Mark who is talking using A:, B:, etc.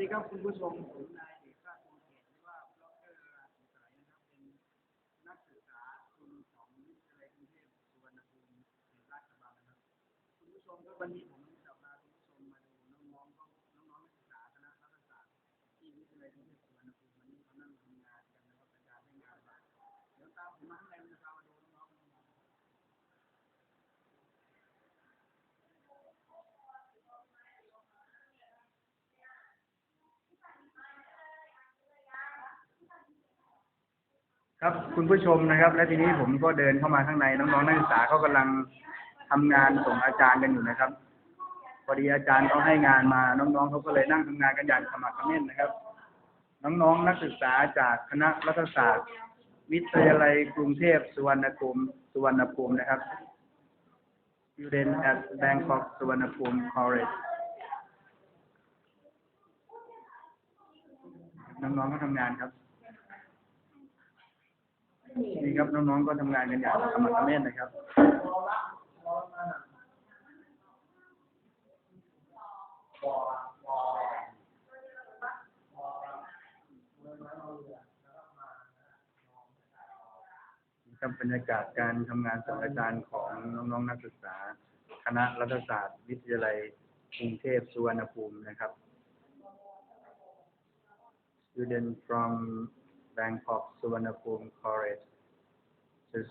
A: ดีครับคุณผู้ชมผมนายเอกราชวงศ์เขตหรือว่าบล็อกเกอร์ราศีสายนะครับเป็นนักศึกษาทุนของวิทยาลัยกรุงเทพสุวรรณภูมิเขตราชกระบังนะครับคุณผู้ชมครับวันนี้ผมจะพาคุณผู้ชมมาดูน้องๆน้องๆนักศึกษาคณะรัฐศาสตร์ที่วิทยาลัยกรุงเทพสุวรรณภูมิวันนี้เขานั่งทำงานกันนะครับเป็นการให้งานมาเดี๋ยวตามผมมาข้างในมันจะพามาดูน้องๆ ครับคุณผู้ชมนะครับ และทีนี้ผมก็เดินเข้ามาข้างในน้องๆนักศึกษาเขากำลังทำงานส่งอาจารย์กันอยู่นะครับพอดีอาจารย์เขาให้งานมาน้องๆเขาก็เลยนั่งทำงานกันอย่างสมัครเขม้นนะครับ น้องๆนักศึกษาจากคณะรัฐศาสตร์ วิทยาลัยกรุงเทพสุวรรณภูมิสุวรรณภูมินะครับ Student at Bangkok สุวรรณภูมิ College น้องๆก็ทำงานครับ นี่ครับน้องๆก็ทำงานกันอย่างสมัครเขม้นนะครับนี่ครับบรรยากาศการทำงานส่งอาจารย์ของน้องๆนักศึกษา คณะรัฐศาสตร์ วิทยาลัยกรุงเทพสุวรรณภูมินะครับ Student from Bangkok Suvarnabhumi College. Just